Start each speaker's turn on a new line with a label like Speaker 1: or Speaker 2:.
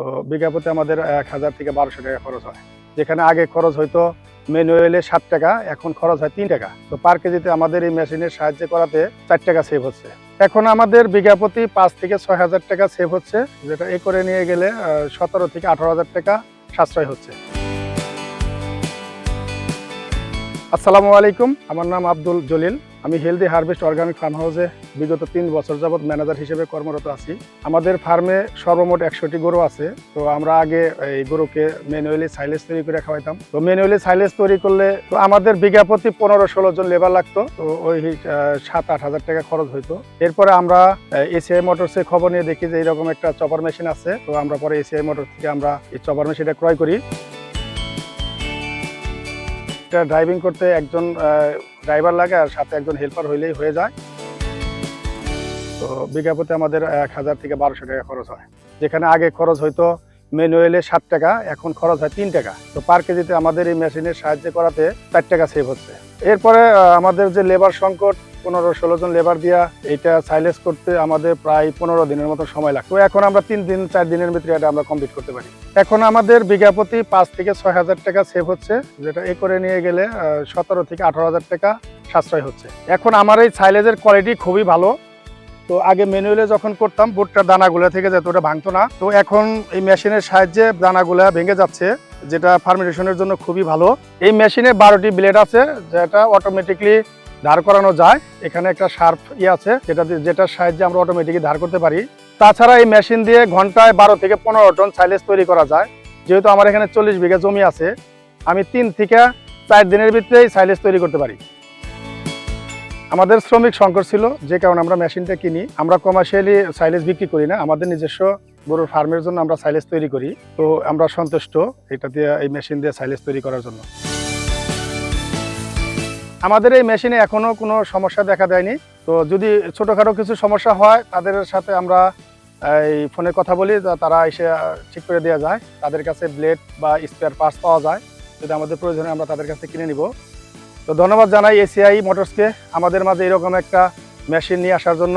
Speaker 1: তো বিঘা প্রতি আমাদের এক হাজার থেকে বারোশো টাকা খরচ হয়। যেখানে আগে খরচ হয়তো ম্যানুয়ালে সাত টাকা, এখন খরচ হয় তিন টাকা। তো পার কেজিতে আমাদের এই মেশিনের সাহায্যে করাতে চার টাকা সেভ হচ্ছে। এখন আমাদের বিঘা প্রতি পাঁচ থেকে ছয় হাজার টাকা সেভ হচ্ছে, যেটা এ করে নিয়ে গেলে সতেরো থেকে আঠারো হাজার টাকা সাশ্রয় হচ্ছে। আসসালামু আলাইকুম। আমার নাম আব্দুল জলিল। আমি হেলদি হারভেস্ট অর্গানিক ফার্ম হাউসে বিগত তিন বছর যাবৎ ম্যানেজার হিসেবে কর্মরত আছি। আমাদের ফার্মে সর্বমোট একশোটি গরু আছে। তো আমরা আগে এই গরুকে ম্যানুয়ালি সাইলেজ তৈরি করে খাওয়াইতাম। তো ম্যানুয়ালি সাইলেজ তৈরি করলে তো আমাদের বিঘা প্রতি পনেরো ষোলো জন লেবার লাগতো। তো ওই সাত, আট হাজার টাকা খরচ হইতো। এরপরে আমরা এসিআই মোটরসে খবর নিয়ে দেখি যে এরকম একটা চপার মেশিন আছে। তো আমরা পরে এসিআই মোটর থেকে আমরা এই চপার মেশিনটা ক্রয় করি। এটা ড্রাইভিং করতে একজন ড্রাইভার লাগে আর সাথে একজন হেল্পার হইলেই হয়ে যায়। তো বিঘাপতি আমাদের এক হাজার থেকে বারোশো টাকা খরচ হয়। যেখানে আগে খরচ হয়তো ম্যানুয়ালে সাত টাকা, এখন খরচ হয় তিন টাকা। তো পার কেজিতে আমাদের এই মেশিনের সাহায্যে করাতে চার টাকা সেভ হচ্ছে। এরপরে আমাদের যে লেবার সংকট পনেরো ষোলো জন লেবার দিয়া এটা সাইলেজ করতে আমাদের প্রায় পনেরো দিনের মতো সময় লাগতো। এখন আমরা তিন দিন, চার দিনের ভিতরে এটা আমরা কমপ্লিট করতে পারি। এখন আমাদের বিঘা প্রতি পাঁচ থেকে ছয় হাজার টাকা সেভ হচ্ছে, যেটা এ করে নিয়ে গেলে সতেরো থেকে আঠারো হাজার টাকা সাশ্রয় হচ্ছে। এখন আমার এই সাইলেজের কোয়ালিটি খুবই ভালো। তো আগে ম্যানুয়ালে যখন করতাম ভুট্টার দানাগুলো থেকে যেত, ওটা ভাঙতো না। তো এখন এই মেশিনের সাহায্যে দানাগুলা ভেঙে যাচ্ছে, যেটা ফার্মেন্টেশনের জন্য খুবই ভালো। এই মেশিনে বারোটি ব্লেড আছে, যেটা অটোমেটিকলি ধার করানো যায়। এখানে একটা শার্প ই আছে, যেটা যেটার সাহায্যে আমরা অটোমেটিকলি ধার করতে পারি। তাছাড়া এই মেশিন দিয়ে ঘন্টায় বারো থেকে পনেরো টন সাইলেজ তৈরি করা যায়। যেহেতু আমার এখানে চল্লিশ বিঘা জমি আছে, আমি তিন থেকে চার দিনের ভিতরেই সাইলেজ তৈরি করতে পারি। আমাদের শ্রমিক সংকট ছিল, যে কারণে আমরা মেশিনটা কিনি। আমরা কমার্শিয়ালি সাইলেজ বিক্রি করি না, আমাদের নিজস্ব গরুর ফার্মের জন্য আমরা সাইলেজ তৈরি করি। তো আমরা সন্তুষ্ট এটা দিয়ে এই মেশিন দিয়ে সাইলেজ তৈরি করার জন্য। আমাদের এই মেশিনে এখনও কোনো সমস্যা দেখা দেয়নি। তো যদি ছোটোখাটো কিছু সমস্যা হয়, তাদের সাথে আমরা, এই ফোনে কথা বলি তারা এসে ঠিক করে দেওয়া যায়। তাদের কাছে ব্লেড বা স্পেয়ার পার্টস পাওয়া যায়। যদি আমাদের প্রয়োজনে আমরা তাদের কাছে কিনে নিব। তো ধন্যবাদ জানাই এসিআই মোটরসকে আমাদের মাঝে এরকম একটা মেশিন নিয়ে আসার জন্য।